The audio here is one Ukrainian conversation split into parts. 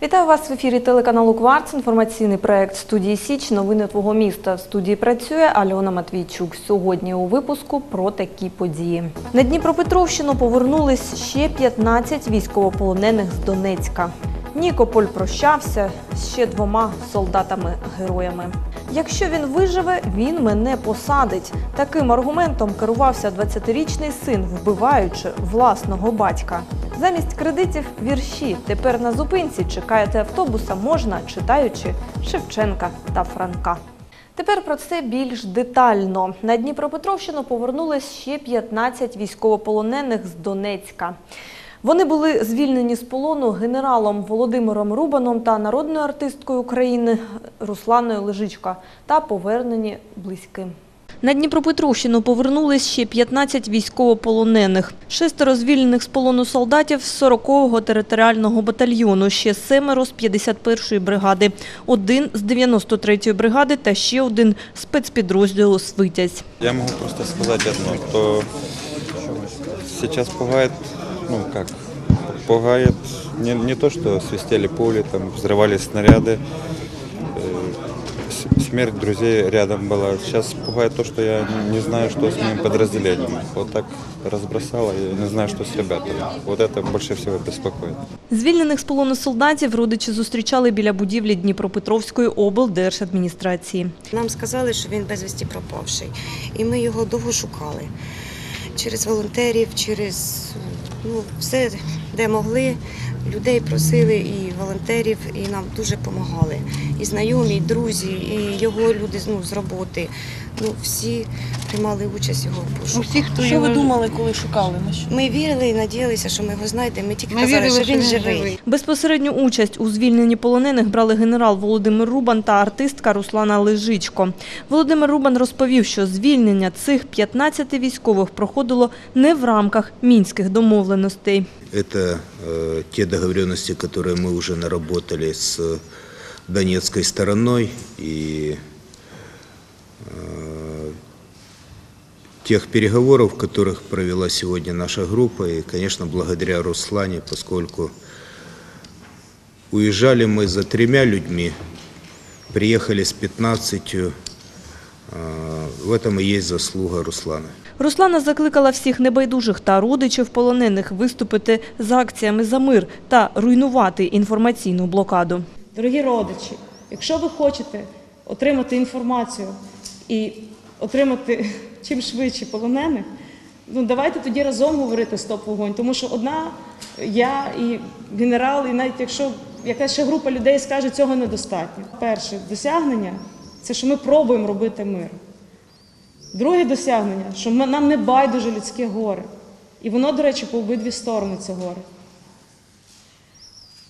вас в ефірі телеканалу Кварц. Інформаційний проект студії Січ. Новини твого міста. В студії працює Альона Матвійчук. Сьогодні у випуску про такі події. На Дніпропетровщину повернулись ще 15 військовополонених з Донецька. Нікополь прощався ще двома солдатами-героями. Якщо він виживе, він мене посадить. Таким аргументом керувався 20-річний син, вбиваючи власного батька. Замість кредитів вірші. Тепер на зупинці чекаєте автобуса можна, читаючи Шевченка та Франка. Тепер про це більш детально. На Дніпропетровщину повернулись ще 15 військовополонених з Донецька. Вони були звільнені з полону генералом Володимиром Рубаном та народною артисткою України Русланою Лежичко та повернені близьким. На Дніпропетровщину повернулись ще 15 військовополонених. Шестеро звільнених з полону солдатів з 40-го територіального батальйону, ще семеро з 51-ї бригади, один з 93-ї бригади та ще один спецпідрозділу «Свитязь». Я могу просто сказать одно, что сейчас пугает, ну как, пугает не, не то, что свистели пули, там взрывались снаряды, э, с- смерть друзей рядом была. Сейчас пугает то, что я не знаю, что с моим подразделением. Вот так разбросало, я не знаю, что с ребятами. Вот это больше всего беспокоит. Звільнених з полону солдатів родичі зустрічали біля будівлі Дніпропетровської облдержадміністрації. Нам сказали, що він безвісті пропавший. І ми його довго шукали. Через волонтерів, через ну, все, де могли. Людей просили і волонтерів, і нам дуже допомагали. І знайомі, і друзі, і його люди ну, з роботи Ну, всі приймали участь в його пошуку. Усі, хто Що його... ви думали, коли шукали? На що? Ми вірили і надіялися, що ми його знайдемо. Ми тільки Ми казали, вірили, що він що він живий. живий. Безпосередню участь у звільненні полонених брали генерал Володимир Рубан та артистка Руслана Лежичко. Володимир Рубан розповів, що звільнення цих 15 військових проходило не в рамках мінських домовленостей. Это э, те договоренности, которые мы уже наработали с донецкой стороной и э, тех переговоров, которых провела сегодня наша группа. И, конечно, благодаря Руслане, поскольку уезжали мы за тремя людьми, приехали с 15. э, В этом и есть заслуга Руслана. Руслана закликала всіх небайдужих та родичів полонених виступити з акціями за мир та руйнувати інформаційну блокаду. Дорогі родичі, якщо ви хочете отримати інформацію і отримати чим швидше полонених, ну давайте тоді разом говорити стоп вогонь. Тому що одна я і генерал, і навіть якщо якась ще група людей скаже, цього недостатньо. Перше досягнення це що ми пробуємо робити мир. Друге досягнення, що ми, нам не байдуже людське горе. І воно, до речі, по обидві сторони це горе.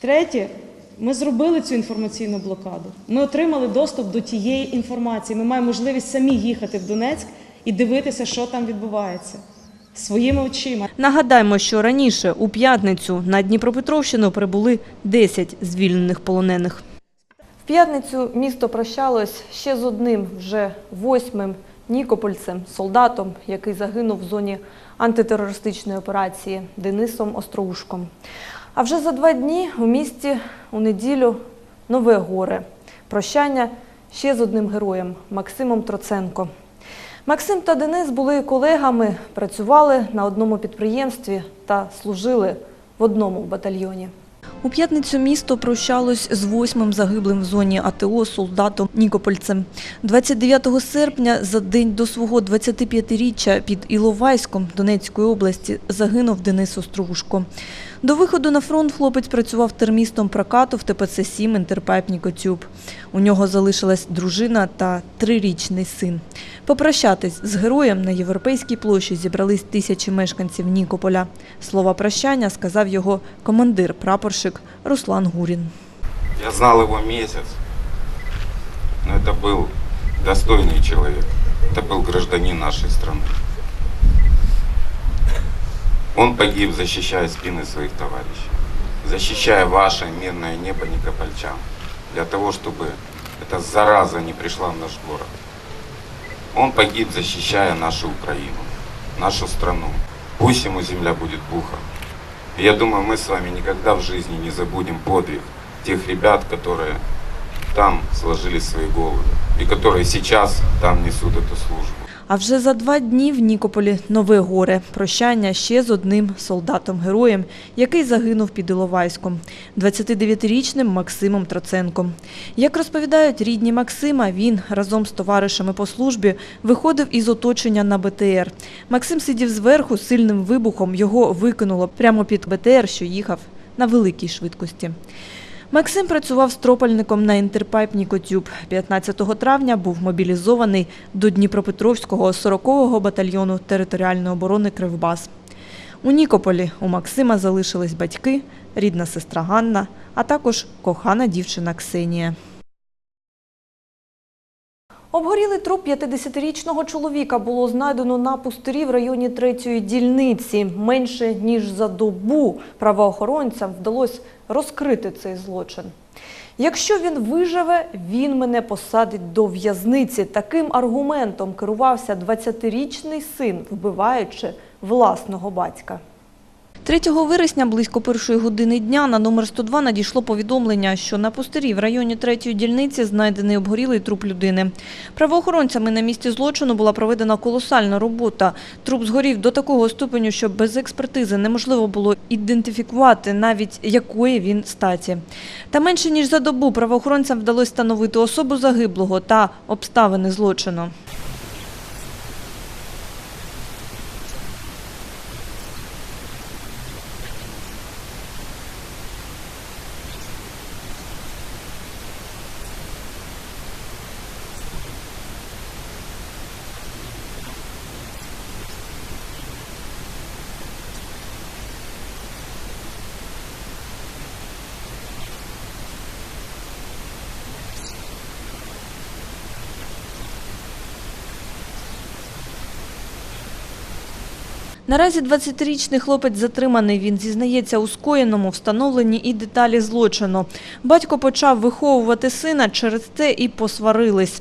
Третє, ми зробили цю інформаційну блокаду. Ми отримали доступ до тієї інформації. Ми маємо можливість самі їхати в Донецьк і дивитися, що там відбувається своїми очима. Нагадаємо, що раніше у п'ятницю на Дніпропетровщину прибули 10 звільнених полонених. В п'ятницю місто прощалось ще з одним вже восьмим нікопольцем, солдатом, який загинув в зоні антитерористичної операції Денисом Остроушком. А вже за два дні у місті у неділю нове горе. Прощання ще з одним героєм Максимом Троценко. Максим та Денис були колегами, працювали на одному підприємстві та служили в одному батальйоні. У п'ятницю місто прощалось з восьмим загиблим в зоні АТО солдатом Нікопольцем. 29 серпня, за день до свого 25-річчя під Іловайськом Донецької області, загинув Денис Острогушко. До виходу на фронт хлопець працював термістом прокату в ТПЦ-7 «Інтерпайп Нікотюб». У нього залишилась дружина та трирічний син. Попрощатись з героєм на Європейській площі зібрались тисячі мешканців Нікополя. Слова прощання сказав його командир прапорщик Руслан Гурін. Я знал его месяц, но это был достойный человек. Это был гражданин нашей страны. Он погиб, защищая спины своих товарищей, защищая ваше мирное небо Никопольчан, для того, чтобы эта зараза не пришла в наш город. Он погиб, защищая нашу Украину, нашу страну. Пусть ему земля будет пухом. Я думаю, мы с вами никогда в жизни не забудем подвиг тех ребят, которые там сложили свои головы и которые сейчас там несут эту службу. А вже за два дні в Нікополі нове горе. Прощання ще з одним солдатом-героєм, який загинув під Іловайськом – 29-річним Максимом Троценком. Як розповідають рідні Максима, він разом з товаришами по службі виходив із оточення на БТР. Максим сидів зверху з сильним вибухом, його викинуло прямо під БТР, що їхав на великій швидкості. Максим працював стропальником на інтерпайп Котюб. 15 травня був мобілізований до Дніпропетровського 40-го батальйону територіальної оборони Кривбас. У Нікополі у Максима залишились батьки, рідна сестра Ганна, а також кохана дівчина Ксенія. Обгорілий труп 50-річного чоловіка було знайдено на пустирі в районі третьої дільниці. Менше ніж за добу правоохоронцям вдалося розкрити цей злочин. Якщо він виживе, він мене посадить до в'язниці. Таким аргументом керувався 20-річний син, вбиваючи власного батька. 3 вересня близько першої години дня на номер 102 надійшло повідомлення, що на пустирі в районі третьої дільниці знайдений обгорілий труп людини. Правоохоронцями на місці злочину була проведена колосальна робота. Труп згорів до такого ступеню, що без експертизи неможливо було ідентифікувати навіть якої він статі. Та менше ніж за добу правоохоронцям вдалося встановити особу загиблого та обставини злочину. Наразі 20-річний хлопець затриманий. Він зізнається у скоєному, встановлені і деталі злочину. Батько почав виховувати сина, через це і посварились.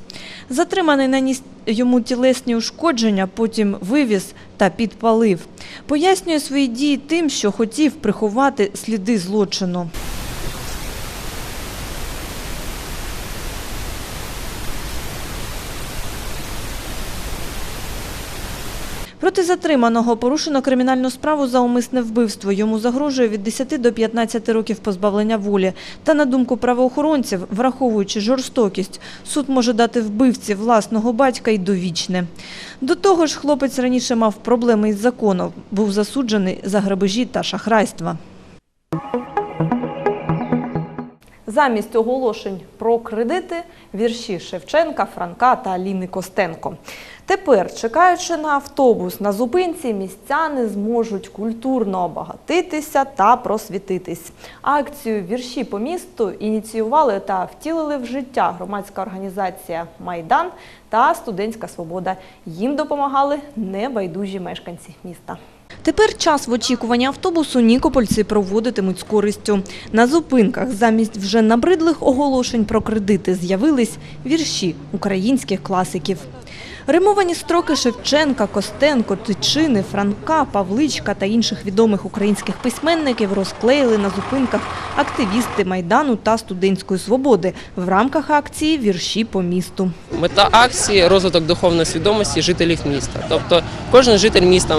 Затриманий наніс йому тілесні ушкодження, потім вивіз та підпалив. Пояснює свої дії тим, що хотів приховати сліди злочину. Проти затриманого порушено кримінальну справу за умисне вбивство. Йому загрожує від 10 до 15 років позбавлення волі. Та на думку правоохоронців, враховуючи жорстокість, суд може дати вбивці власного батька й довічне. До того ж, хлопець раніше мав проблеми із законом, був засуджений за грабежі та шахрайства. Замість оголошень про кредити вірші Шевченка, Франка та Аліни Костенко. Тепер, чекаючи на автобус на зупинці, містяни зможуть культурно обагатитися та просвітитись. Акцію Вірші по місту ініціювали та втілили в життя громадська організація Майдан та Студентська Свобода. Їм допомагали небайдужі мешканці міста. Тепер час в очікуванні автобусу нікопольці проводитимуть з користю. На зупинках замість вже набридлих оголошень про кредити з'явились вірші українських класиків. Римовані строки Шевченка, Костенко, Тичини, Франка, Павличка та інших відомих українських письменників розклеїли на зупинках активісти Майдану та Студентської свободи в рамках акції Вірші по місту. Мета акції розвиток духовної свідомості жителів міста. Тобто кожен житель міста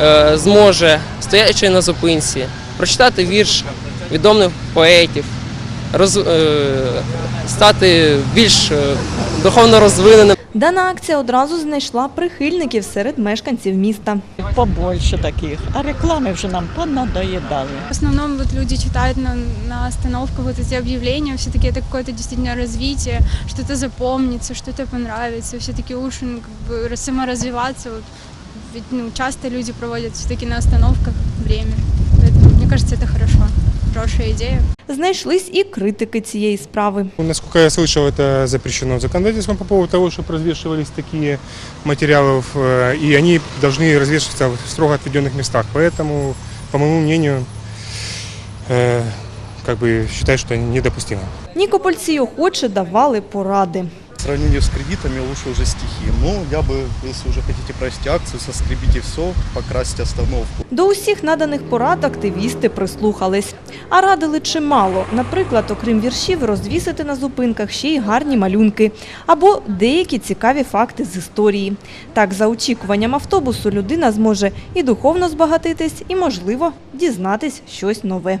е, зможе, стоячи на зупинці, прочитати вірш відомих поетів, роз, е, стати більш е, духовно розвиненим. Дана акція одразу знайшла прихильників серед мешканців міста. побольше таких, а реклами вже нам понадоедали. В основном вот люди читают на, на остановках вот эти объявления, все-таки это какое-то действительно развитие, что-то запомнится, что-то понравится, все-таки лучше ну, как бы рас- саморазвиваться. Вот. Ведь ну, часто люди проводят все-таки на остановках время. Поэтому мне кажется, это хорошо. Хорошая идея. Знайшлись і критики цієї справи. Насколько я слышал, это запрещено законодательством по поводу того, чтобы развешивались такие материалы, э, и они должны развешиваться в строго отведенных местах. Поэтому, по моему мнению, э, как бы считаю, что недопустимо. Нікопольці охоче давали поради. сравнению с кредитами лучше уже стихи. Ну, я бы, если уже хотите провести акцию, соскребите все, покрасьте остановку. До усіх наданих порад активісти прислухались. А радили чимало. Наприклад, окрім віршів, розвісити на зупинках ще й гарні малюнки або деякі цікаві факти з історії. Так, за очікуванням автобусу людина зможе і духовно збагатитись, і, можливо, дізнатись щось нове.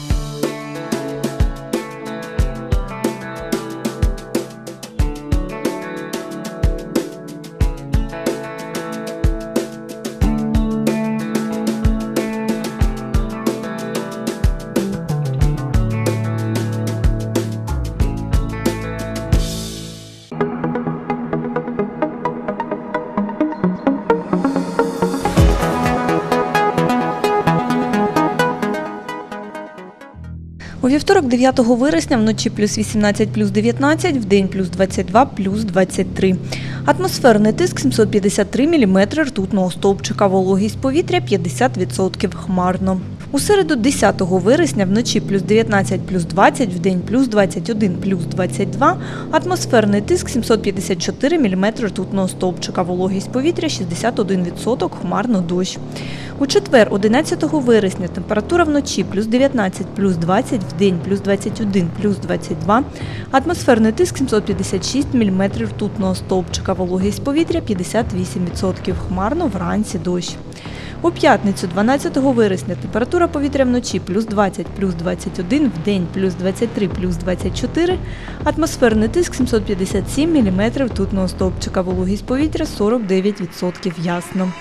Вівторок 9 вересня вночі плюс 18, плюс 19, в день плюс 22, плюс 23. Атмосферний тиск 753 мм ртутного стовпчика, вологість повітря 50% хмарно. У середу 10 вересня вночі плюс 19, плюс 20, в день плюс 21, плюс 22, атмосферний тиск 754 мм ртутного стовпчика, вологість повітря 61%, хмарно дощ. У четвер, 11 вересня, температура вночі плюс 19, плюс 20, в день плюс 21, плюс 22, атмосферний тиск 756 мм ртутного стовпчика, вологість повітря 58%, хмарно вранці дощ. У п'ятницю, 12 вересня, температура повітря вночі плюс 20, плюс 21, в день плюс 23, плюс 24, атмосферний тиск 757 мм ртутного стовпчика, вологість повітря 49% ясно.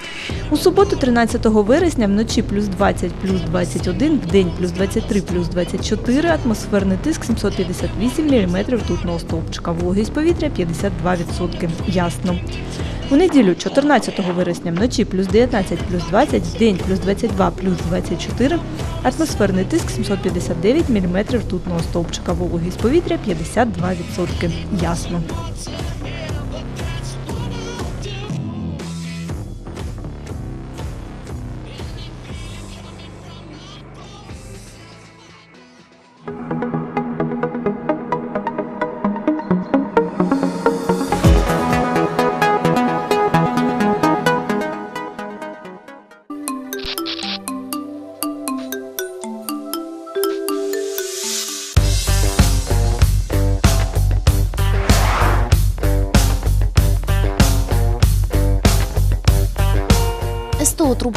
У суботу, 13 вересня, вночі плюс 20, плюс 21, в день плюс 23, плюс 24, атмосферний тиск 758 мм ртутного стовпчика, вологість повітря 52% ясно. У неділю, 14 вересня, вночі плюс 19, плюс 20, в день плюс 22, плюс 24, атмосферний тиск 759 мм ртутного стовпчика, вологість повітря 52% ясно.